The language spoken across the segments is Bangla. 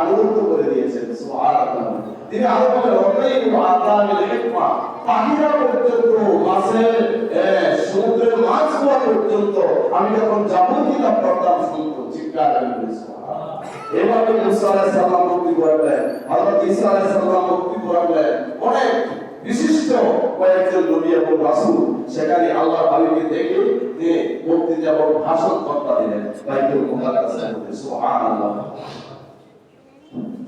আনুগত্য করে দিয়েছেন সুবহানাল্লাহ। তিনি আরও বলেন অতএব আল্লাহর হিকমা পাখিরা পর্যন্ত মাছের সমুদ্রের মাছ হওয়া পর্যন্ত আমি যখন যাবতীয় করতাম শুনতো চিৎকার করে বলি, এভাবে মুসা সালাম মুক্তি করলেন হযরত ঈসা সালাম মুক্তি করলেন। অনেক বিশিষ্ট কয়েকজন নবী এবং রাসূল সেখানে আল্লাহ হাবিবকে দেখে তিনি বক্তৃতা এবং ভাষণ কর্তা দিলেন বাইতুল মুকাদ্দাসের মধ্যে সুবহানাল্লাহ।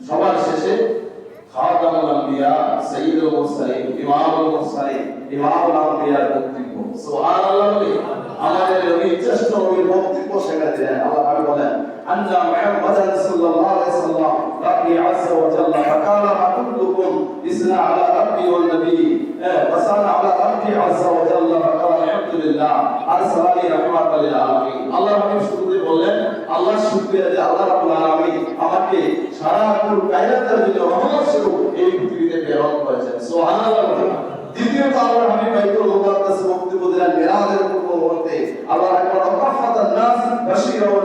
সবার শেষে খাতামুল আম্বিয়া সাইয়্যিদুল মুরসালিন ইমামুল মুরসালিন ইমামুল আম্বিয়ার বক্তব্য সুবহানাল্লাহ বলে আমাদের নবী শ্রেষ্ঠ নবীর বক্তব্য সেখানে দিলেন আল্লাহ আমি বলেন আন্না মুহাম্মাদান সাল্লাল্লাহু আলাইহি সাল্লাম রাব্বি আযজা ওয়া জাল্লা ফাকালা কুল্লুকুম ইসনা আলা রাব্বি ওয়ান নবী ওয়াসানা আলা রাব্বি আযজা ওয়া জাল্লা আলহামদুলিল্লাহ আরসালানি রাহমাতাল লিল আলামিন আল্লাহ হাবিব শুরুতে বললেন, আল্লাহ যে আল্লাহ রাব্বুল আমাকে সারা জন্য স্বরূপ এই পৃথিবীতে প্রেরণ করেছেন। দ্বিতীয়ত আল্লাহ হাবিব বাইতুল মুকাদ্দাস দিলেন মিরাজের পূর্ব মুহূর্তে আল্লাহ রাব্বুল নাস, বাশীরা ওয়া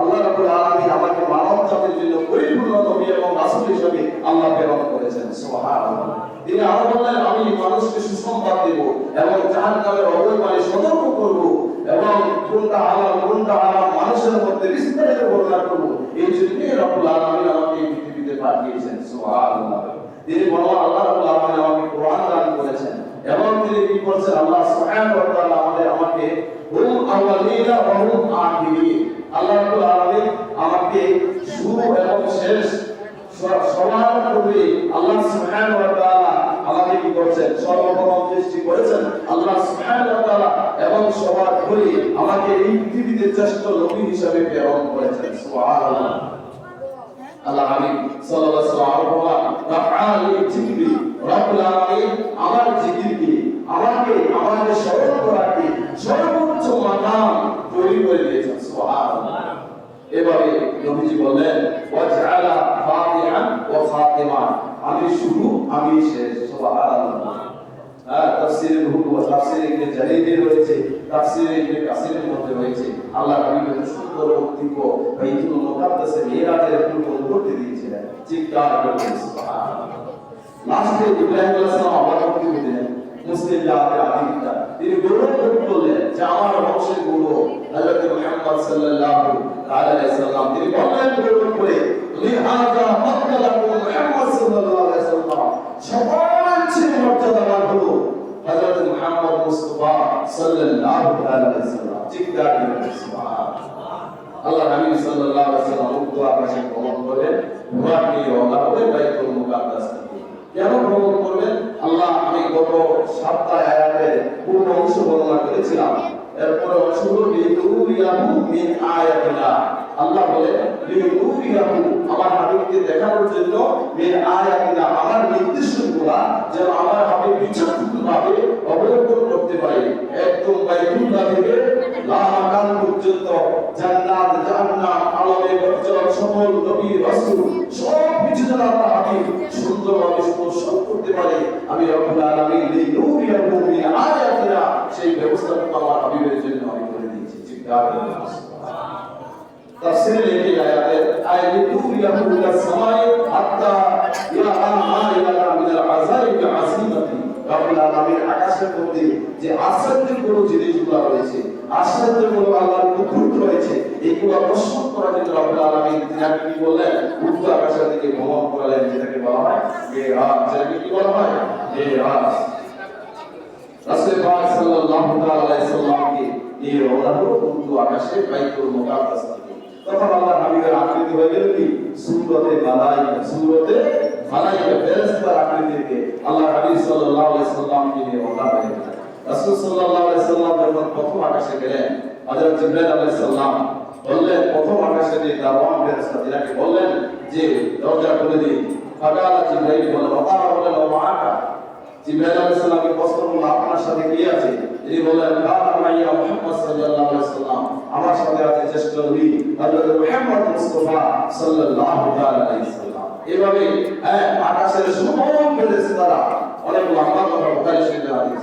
আল্লাহ রাব্বুল আলামিন আমাকে মানব জাতির জন্য পরিপূর্ণ নবী এবং রাসূল হিসেবে আল্লাহ প্রেরণ করেছেন, সুবহানাল্লাহ। তিনি আরও বললেন আমি মানুষকে সুসংবাদ দেব এবং জাহান্নামের অবৈধ মানে সতর্ক করব এবং কোনটা হালাল, কোনটা হারাম মানুষের মধ্যে বিস্তারিত বর্ণনা করব। এই জন্যই রব্বুল আলামিন আমাকে এই পৃথিবীতে পাঠিয়েছেন, সুবহানাল্লাহ। তিনি বলেন আল্লাহ রাব্বুল আলামিন আমাকে কোরআন দান করেছেন এবং তিনি কি করছেন? আল্লাহ সুবহানাহু ওয়া তাআলা আমাদের, আমাকে হুম আওয়ালিনা ওয়া হুম আখিরিন। আল্লাহ রাব্বুল আলামিন আমাকে শুরু এবং শেষ সমান করবে আল্লাহ সুবহানাহু ওয়া তাআলা আমাকে কি করছেন সর্বপ্রথম সৃষ্টি করেছেন আল্লাহ সুবহানাহু ওয়া তাআলা এবং সবার করে আমাকে এই পৃথিবীতে শ্রেষ্ঠ নবী হিসেবে প্রেরণ করেছেন। সুবহানাল্লাহ। আল্লাহ আমাকে সর্বোচ্চ মাকাম তৈরি করে দিয়েছেন। এভাবে নবীজি বললেন, ওয়াজআলা ফাতিহান ওয়া আমি শুরু আমি শেষ। সুবহানাল্লাহ। হ্যাঁ তাফসীরে তাফসীরে ইবনে রয়েছে, তাফসীরে ইবনে কাসিরের মধ্যে রয়েছে। আল্লাহ সুন্দর বক্তব্য বাইতুল মুকাদ্দাসে মিরাজের করতে দিয়েছিলেন। চিৎকার করে সুবহানাল্লাহ। লাস্টে ইব্রাহিম আলাইহিস সালাম আবার দিলেন, মুসলিম জাতির তিনি গৌরব করলেন যে আমার বংশের গৌরব হযরত মুহাম্মদ সাল্লাল্লাহু আলাইহি সাল্লাম। তিনি বললেন গৌরব করে লিহাযা ফাদলাকুম মুহাম্মদ সাল্লাল্লাহু আলাইহি সাল্লাম। সবার চেয়ে মর্যাদাবান হলো হযরত মুহাম্মদ মুস্তাফা সাল্লাল্লাহু আলাইহি সাল্লাম। চিৎকার করে সুবহানাল্লাহ। আল্লাহ নবী সাল্লাল্লাহু আলাইহি সাল্লাম উক্ত আকাশে ভ্রমণ করে ঘোড়া নিয়ে রওনা হয়ে বাইতুল মুকাদ্দাস কেন ভ্রমণ করবেন আল্লাহ আমি গত সপ্তাহে পূর্ণ অংশ বর্ণনা করেছিলাম। এরপরে অংশগুলো লিতুরিয়াহু মিন আল্লাহ বলে আমার হাবিবকে দেখানোর জন্য মিন আয়াতিনা আমার নির্দেশগুলা যেন আমার হাবিব বিচক্ষণভাবে অবলম্বন করতে পারে। একদম বাইতুল্লাহ থেকে লামাকান পর্যন্ত জান্নাত, জাহান্নাম আলমে বজ্জল সকল নবী, রাসূল সব কিছু যেন হাবিব সুন্দরভাবে স্পর্শন করতে পারে আমি রব্বুল আলামিন এই নূরিয়াহু মিন আয়াতিনা সেই ব্যবস্থাটুকু আমার হাবিবের জন্য আমি করে দিয়েছি চিৎকার। তাফসীরে লেখে আয়াতের আয়াতু ইয়াহু ইলা সামাই হাত্তা ইলা আম্মা ইলা মিনাল আযাইব আযীমাতি রব্বুল আলামিন আকাশের মধ্যে যে আশ্চর্যজনক জিনিসগুলো রয়েছে আশ্চর্যজনক আল্লাহর কুদরত রয়েছে। এগুলো প্রশ্ন করার জন্য রব্বুল আলামিন তিনি কি বললেন? উর্দু আকাশের দিকে ভ্রমণ করালেন, যেটাকে বলা হয় মেরাজ যেটাকে কি বলা হয়? মেরাজ রাসূল পাক সাল্লাল্লাহু আলাইহি সাল্লামকে এই রওনা হলো উর্দু আকাশে বাইতুল মুকাদ্দাস থেকে। তখন আল্লাহ হাবিবের আকৃতি হয়ে গেল কি? সুরতে মালাইকা সুরতে মালাইকা ফেরেশতার আকৃতিতে আল্লাহ হাবিব সাল্লাল্লাহু আলাইহি সাল্লামকে নিয়ে রওনা হয়ে গেলেন রাসূল সাল্লাল্লাহু আলাইহি সাল্লাম যখন প্রথম আকাশে গেলেন, হযরত জিবরাইল আলাইহিস সালাম বললেন, প্রথম আকাশে যে দারওয়ান ফেরেশতা তিনাকে বললেন যে, দরজা খুলে দিন। ফাকালা জিবরাইল বললেন ওয়া বললেন ও মাআকা। জিবরাইল আলাইহিস সালামকে প্রশ্ন করলেন আপনার সাথে কি আছে? তিনি বললেন কানা মাইয়া মুহাম্মদ সাল্লাল্লাহু আলাইহি সাল্লাম, আমার সাথে আছে জ্যেষ্ঠ নবী হযরত মুহাম্মদ মুস্তাফা সাল্লাল্লাহু আলাইহি সাল্লাম। এভাবে হ্যাঁ আকাশের সমস্ত ফেরেশতারা অনেক লম্বা কথা বুখারী শরীফের হাদিস।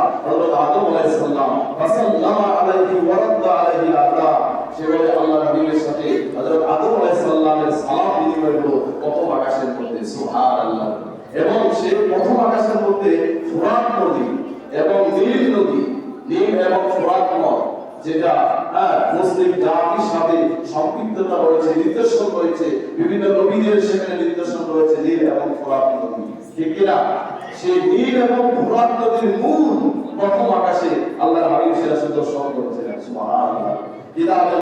আদম আলাইহিস ফাসাল্লামা আলাইহি ওয়া রাদ্দা আলাইহি আল্লাহ সে আল্লাহ নবীর সাথে হযরত আদম আলাইহিস সালাম বিনিময় হলো প্রথম আকাশের মধ্যে, সুবহানাল্লাহ। এবং সেই প্রথম আকাশের মধ্যে ফুরাত নদী এবং নীল নদী, নীল এবং ফুরাত নদ, যেটা হ্যাঁ মুসলিম জাতির সাথে সম্পৃক্ততা রয়েছে নির্দেশন রয়েছে, বিভিন্ন নবীদের সেখানে নির্দেশন রয়েছে, নীল এবং ফুরাত নদী। ঠিক কিনা? সেই নীল এবং ফুরাত নদীর মূল প্রথম আকাশে আল্লাহর হাবিব সিরাজ দর্শন করেছিলেন।